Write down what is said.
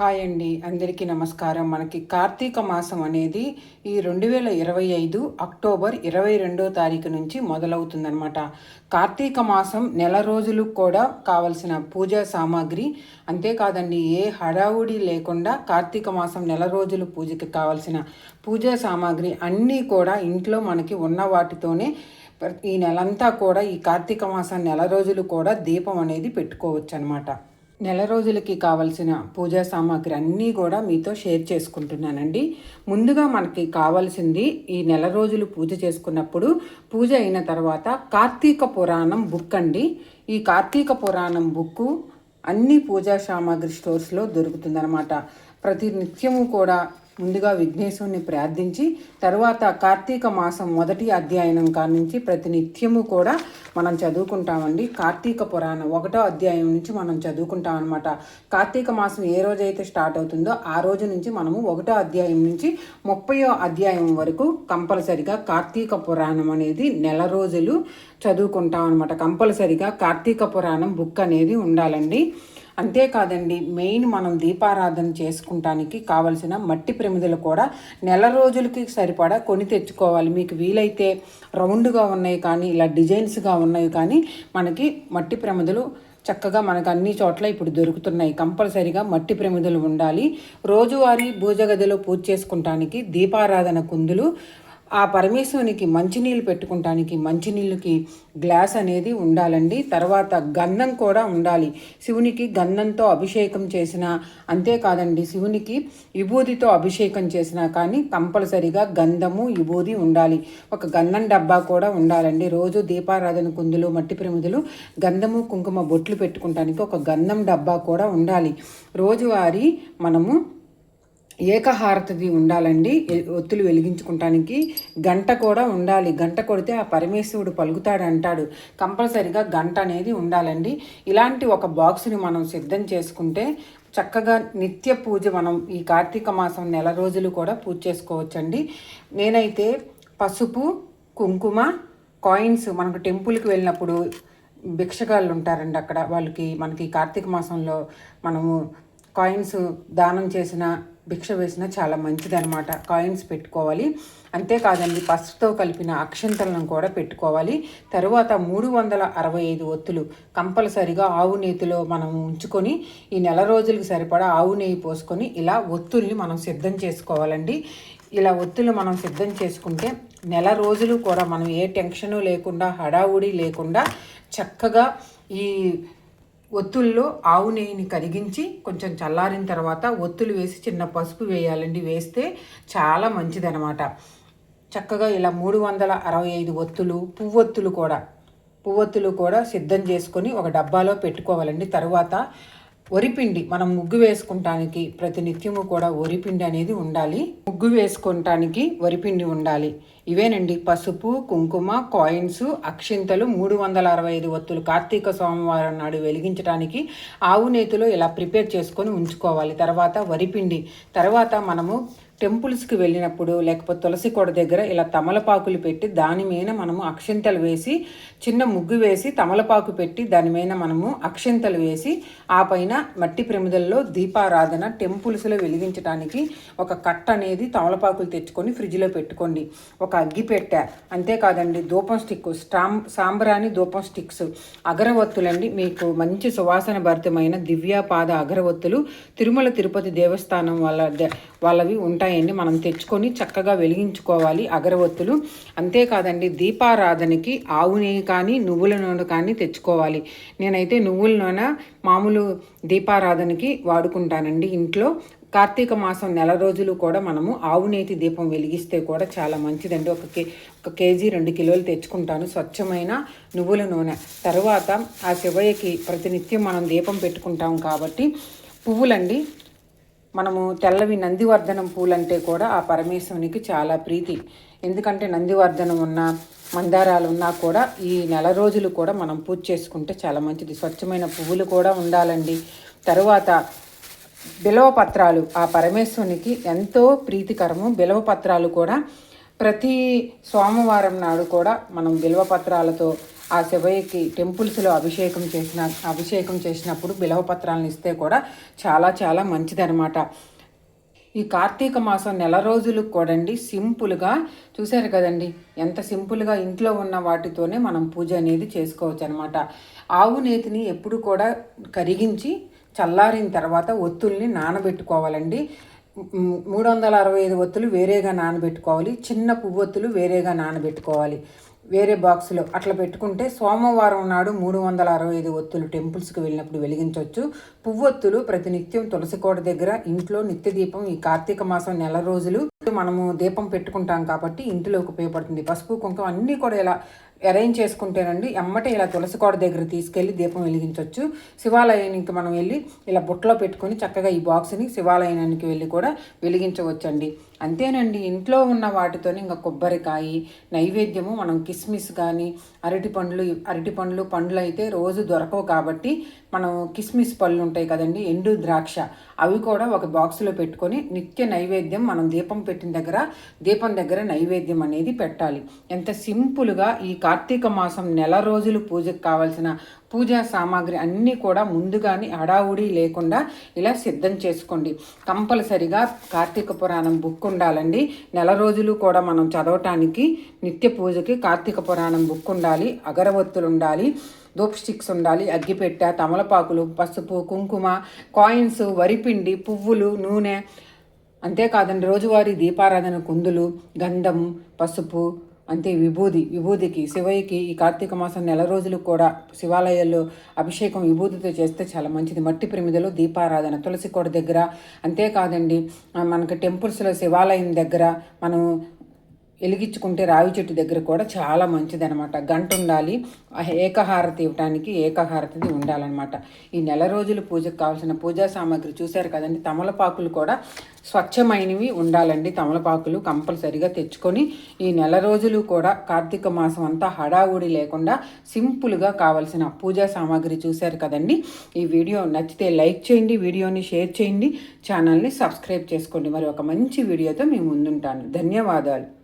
Hi అండి. అందరికీ నమస్కారం. మనకి కార్తీక మాసం అనేది ఈ రెండు వేల ఇరవై ఐదు అక్టోబర్ ఇరవై రెండో తారీఖు నుంచి మొదలవుతుందన్నమాట. కార్తీక మాసం నెల రోజులు కూడా కావలసిన పూజా సామాగ్రి. అంతేకాదండి ఏ హడావుడి లేకుండా కార్తీక మాసం నెల రోజులు పూజకి కావలసిన పూజా సామాగ్రి అన్నీ కూడా ఇంట్లో మనకి ఉన్న వాటితోనే ఈ నెలంతా కూడా ఈ కార్తీక మాసం నెల రోజులు కూడా దీపం అనేది పెట్టుకోవచ్చు అనమాట నెల రోజులకి కావలసిన పూజా సామాగ్రి అన్నీ కూడా మీతో షేర్ చేసుకుంటున్నానండి. ముందుగా మనకి కావాల్సింది ఈ నెల రోజులు పూజ చేసుకున్నప్పుడు పూజ అయిన తర్వాత కార్తీక పురాణం బుక్ అండి. ఈ కార్తీక పురాణం బుక్కు అన్ని పూజా సామాగ్రి స్టోర్స్లో దొరుకుతుందన్నమాట. ప్రతి నిత్యము కూడా ముందుగా విఘ్నేశ్వరుని ప్రార్థించి తర్వాత కార్తీక మాసం మొదటి అధ్యయనం కానించి నుంచి ప్రతి నిత్యము కూడా మనం చదువుకుంటామండి. కార్తీక పురాణం ఒకటో అధ్యాయం నుంచి మనం చదువుకుంటాం అనమాట కార్తీక మాసం ఏ రోజైతే స్టార్ట్ అవుతుందో ఆ రోజు నుంచి మనము ఒకటో అధ్యాయం నుంచి ముప్పయో అధ్యాయం వరకు కంపల్సరిగా కార్తీక పురాణం అనేది నెల రోజులు చదువుకుంటాం అనమాట కంపల్సరిగా కార్తీక పురాణం బుక్ అనేది ఉండాలండి. అంతేకాదండి మెయిన్ మనం దీపారాధన చేసుకుంటానికి కావలసిన మట్టి ప్రమిదలు కూడా నెల రోజులకి సరిపడా కొని తెచ్చుకోవాలి. మీకు వీలైతే రౌండ్గా ఉన్నాయి కానీ ఇలా డిజైన్స్గా ఉన్నాయి కానీ మనకి మట్టి ప్రమిదలు చక్కగా మనకు అన్ని చోట్ల ఇప్పుడు దొరుకుతున్నాయి. కంపల్సరిగా మట్టి ప్రమిదలు ఉండాలి. రోజువారీ భూజగదిలో పూజ చేసుకుంటానికి దీపారాధన కుందులు ఆ పరమేశ్వరునికి మంచినీళ్ళు పెట్టుకుంటానికి మంచినీళ్ళకి గ్లాస్ అనేది ఉండాలండి. తర్వాత గంధం కూడా ఉండాలి. శివునికి గంధంతో అభిషేకం చేసిన అంతేకాదండి శివునికి విభూతితో అభిషేకం చేసినా కానీ కంపల్సరిగా గంధము విభూతి ఉండాలి. ఒక గంధం డబ్బా కూడా ఉండాలండి. రోజు దీపారాధన కుందులు మట్టి ప్రమిదులు గంధము కుంకుమ బొట్లు పెట్టుకుంటానికి ఒక గంధం డబ్బా కూడా ఉండాలి. రోజువారీ మనము ఏకహారతది ఉండాలండి ఒత్తులు వెలిగించుకుంటానికి. గంట కూడా ఉండాలి. గంట కొడితే ఆ పరమేశ్వరుడు పలుకుతాడు అంటాడు. కంపల్సరిగా గంట అనేది ఉండాలండి. ఇలాంటి ఒక బాక్స్ని మనం సిద్ధం చేసుకుంటే చక్కగా నిత్య పూజ మనం ఈ కార్తీక మాసం నెల రోజులు కూడా పూజ చేసుకోవచ్చండి. నేనైతే పసుపు కుంకుమ కాయిన్స్ మనకు టెంపుల్కి వెళ్ళినప్పుడు భిక్షగాళ్ళు ఉంటారండి అక్కడ. వాళ్ళకి మనకి కార్తీక మాసంలో మనము కాయిన్స్ దానం చేసిన భిక్ష వేసిన చాలా మంచిదనమాట కాయిన్స్ పెట్టుకోవాలి. అంతేకాదండి పసుపుతో కలిపిన అక్షంతలను కూడా పెట్టుకోవాలి. తరువాత మూడు వందల అరవై ఐదు ఒత్తులు కంపల్సరిగా ఆవు నేతిలో మనం ఉంచుకొని ఈ నెల రోజులకు సరిపడా ఆవు నెయ్యి పోసుకొని ఇలా ఒత్తుల్ని మనం సిద్ధం చేసుకోవాలండి. ఇలా ఒత్తులు మనం సిద్ధం చేసుకుంటే నెల రోజులు కూడా మనం ఏ టెన్షను లేకుండా హడావుడి లేకుండా చక్కగా ఈ ఒత్తుల్లో ఆవు నెయ్యిని కరిగించి కొంచెం చల్లారిన తర్వాత ఒత్తులు వేసి చిన్న పసుపు వేయాలండి. వేస్తే చాలా మంచిదనమాట చక్కగా ఇలా మూడు వందల అరవై ఐదు ఒత్తులు పువ్వొత్తులు కూడా పువ్వొత్తులు కూడా సిద్ధం చేసుకొని ఒక డబ్బాలో పెట్టుకోవాలండి. తర్వాత వరిపిండి మనం ముగ్గు వేసుకుంటానికి ప్రతి నిత్యము కూడా వరిపిండి అనేది ఉండాలి. ముగ్గు వేసుకుంటానికి వరిపిండి ఉండాలి. ఇవేనండి పసుపు కుంకుమ కాయిన్స్ అక్షింతలు మూడు వందల అరవై ఐదు ఒత్తులు కార్తీక సోమవారం నాడు వెలిగించడానికి ఆవు నేతిలో ఇలా ప్రిపేర్ చేసుకొని ఉంచుకోవాలి. తర్వాత వరిపిండి తర్వాత మనము టెంపుల్స్కి వెళ్ళినప్పుడు లేకపోతే తులసి కొడ దగ్గర ఇలా తమలపాకులు పెట్టి దాని మీద మనము అక్షింతలు వేసి చిన్న ముగ్గు వేసి తమలపాకు పెట్టి దాని మీద మనము అక్షింతలు వేసి ఆ పైన మట్టి ప్రమిదల్లో దీపారాధన టెంపుల్స్లో వెలిగించడానికి ఒక కట్ట అనేది తమలపాకులు తెచ్చుకొని ఫ్రిడ్జ్లో పెట్టుకోండి. ఒక అగ్గి పెట్ట. అంతేకాదండి ధూపం స్టిక్ స్టాం సాంబ్రాని ధూపం స్టిక్స్. అగరవత్తులండి మీకు మంచి సువాసన భరితమైన దివ్యాపాద అగరవత్తులు. తిరుమల తిరుపతి దేవస్థానం వాళ్ళ వాళ్ళవి ఉంటాయి. ఉంటాయండి మనం తెచ్చుకొని చక్కగా వెలిగించుకోవాలి అగరవత్తులు. అంతేకాదండి దీపారాధనకి ఆవు నెయ్యి కానీ నువ్వుల నూనె కానీ తెచ్చుకోవాలి. నేనైతే నువ్వుల నూనె మామూలు దీపారాధనకి వాడుకుంటానండి ఇంట్లో. కార్తీక మాసం నెల రోజులు కూడా మనము ఆవు నేతి దీపం వెలిగిస్తే కూడా చాలా మంచిదండి. ఒక కే ఒక కేజీ రెండు కిలోలు తెచ్చుకుంటాను స్వచ్ఛమైన నువ్వుల నూనె. తర్వాత ఆ శివయ్యకి ప్రతినిత్యం మనం దీపం పెట్టుకుంటాం కాబట్టి పువ్వులండి మనము తెల్లవి నందివర్ధనం పూలంటే కూడా ఆ పరమేశ్వరునికి చాలా ప్రీతి. ఎందుకంటే నందివర్ధనం ఉన్న మందారాలు ఉన్నా కూడా ఈ నెల రోజులు కూడా మనం పూజ చేసుకుంటే చాలా మంచిది. స్వచ్ఛమైన పువ్వులు కూడా ఉండాలండి. తరువాత బిలవపత్రాలు ఆ పరమేశ్వరునికి ఎంతో ప్రీతికరము. బిలవపత్రాలు కూడా ప్రతి సోమవారం నాడు కూడా మనం బిల్వపత్రాలతో ఆ శివయ్యకి టెంపుల్స్లో అభిషేకం చేసిన అభిషేకం చేసినప్పుడు బిలవపత్రాలను ఇస్తే కూడా చాలా చాలా మంచిదనమాట ఈ కార్తీక మాసం నెల రోజులు కూడండి సింపుల్గా చూశారు కదండి. ఎంత సింపుల్గా ఇంట్లో ఉన్న వాటితోనే మనం పూజ అనేది చేసుకోవచ్చు అనమాట ఆవు నేతిని ఎప్పుడు కూడా కరిగించి చల్లారిన తర్వాత ఒత్తుల్ని నానబెట్టుకోవాలండి. మూడు వందల అరవై ఐదు ఒత్తులు వేరేగా నానబెట్టుకోవాలి. చిన్న పువ్వొత్తులు వేరేగా నానబెట్టుకోవాలి. వేరే బాక్స్లో అట్లా పెట్టుకుంటే సోమవారం నాడు మూడు వందల అరవై ఐదు ఒత్తులు టెంపుల్స్కి వెళ్ళినప్పుడు వెలిగించవచ్చు పువ్వొత్తులు ప్రతినిత్యం తులసి కోట దగ్గర ఇంట్లో నిత్య దీపం ఈ కార్తీక మాసం నెల రోజులు మనము దీపం పెట్టుకుంటాం కాబట్టి ఇంటిలోకి ఉపయోగపడుతుంది. పసుపు కుంకుమ అన్నీ కూడా ఇలా అరేంజ్ చేసుకుంటేనండి ఎమ్మటే ఇలా తులసి కోడ దగ్గర తీసుకెళ్ళి దీపం వెలిగించవచ్చు శివాలయానికి మనం వెళ్ళి ఇలా బుట్టలో పెట్టుకొని చక్కగా ఈ బాక్స్ని శివాలయానికి వెళ్ళి కూడా వెలిగించవచ్చండి. అంతేనండి. ఇంట్లో ఉన్న వాటితో ఇంకా కొబ్బరికాయ నైవేద్యము మనం కిస్మిస్ కానీ అరటి పండ్లు అరటి పండ్లు పండ్లు అయితే రోజు దొరకవు కాబట్టి మనం కిస్మిస్ పళ్ళు ఉంటాయి కదండి ఎండు ద్రాక్ష. అవి కూడా ఒక బాక్స్లో పెట్టుకొని నిత్య నైవేద్యం మనం దీపం పెట్టిన దగ్గర దీపం దగ్గర నైవేద్యం అనేది పెట్టాలి. ఎంత సింపుల్గా ఈ కార్తీక మాసం నెల రోజులు పూజకు కావాల్సిన పూజా సామాగ్రి అన్నీ కూడా ముందుగానే హడావుడి లేకుండా ఇలా సిద్ధం చేసుకోండి. కంపల్సరిగా కార్తీక పురాణం బుక్ ఉండాలండి. నెల రోజులు కూడా మనం చదవటానికి నిత్య పూజకి కార్తీక పురాణం బుక్ ఉండాలి అగరవత్తులు ఉండాలి దూప్ స్టిక్స్ ఉండాలి అగ్గిపెట్ట తమలపాకులు పసుపు కుంకుమ కాయిన్స్ వరిపిండి పువ్వులు నూనె. అంతేకాదండి రోజువారీ దీపారాధన కుందులు గంధం పసుపు అంతే విభూది విభూదికి శివయ్యకి ఈ కార్తీక మాసం నెల రోజులు కూడా శివాలయాల్లో అభిషేకం విభూతితో చేస్తే చాలా మంచిది. మట్టి ప్రమిదలో దీపారాధన తులసి కోట దగ్గర. అంతేకాదండి మనకి టెంపుల్స్లో శివాలయం దగ్గర మనం వెలిగించుకుంటే రావి చెట్టు దగ్గర కూడా చాలా మంచిది అనమాట గంట ఉండాలి. ఏకహారతి ఇవ్వటానికి ఏకహారతిది ఉండాలన్నమాట. ఈ నెల రోజులు పూజకు కావాల్సిన పూజా సామాగ్రి చూశారు కదండి తమలపాకులు కూడా స్వచ్ఛమైనవి ఉండాలండి. తమలపాకులు కంపల్సరిగా తెచ్చుకొని ఈ నెల రోజులు కూడా కార్తీక మాసం అంతా హడావుడి లేకుండా సింపుల్గా కావలసిన పూజా సామాగ్రి చూశారు కదండి. ఈ వీడియో నచ్చితే లైక్ చేయండి వీడియోని షేర్ చేయండి ఛానల్ని సబ్స్క్రైబ్ చేసుకోండి. మరి ఒక మంచి వీడియోతో మేము ముందుంటాను. ధన్యవాదాలు.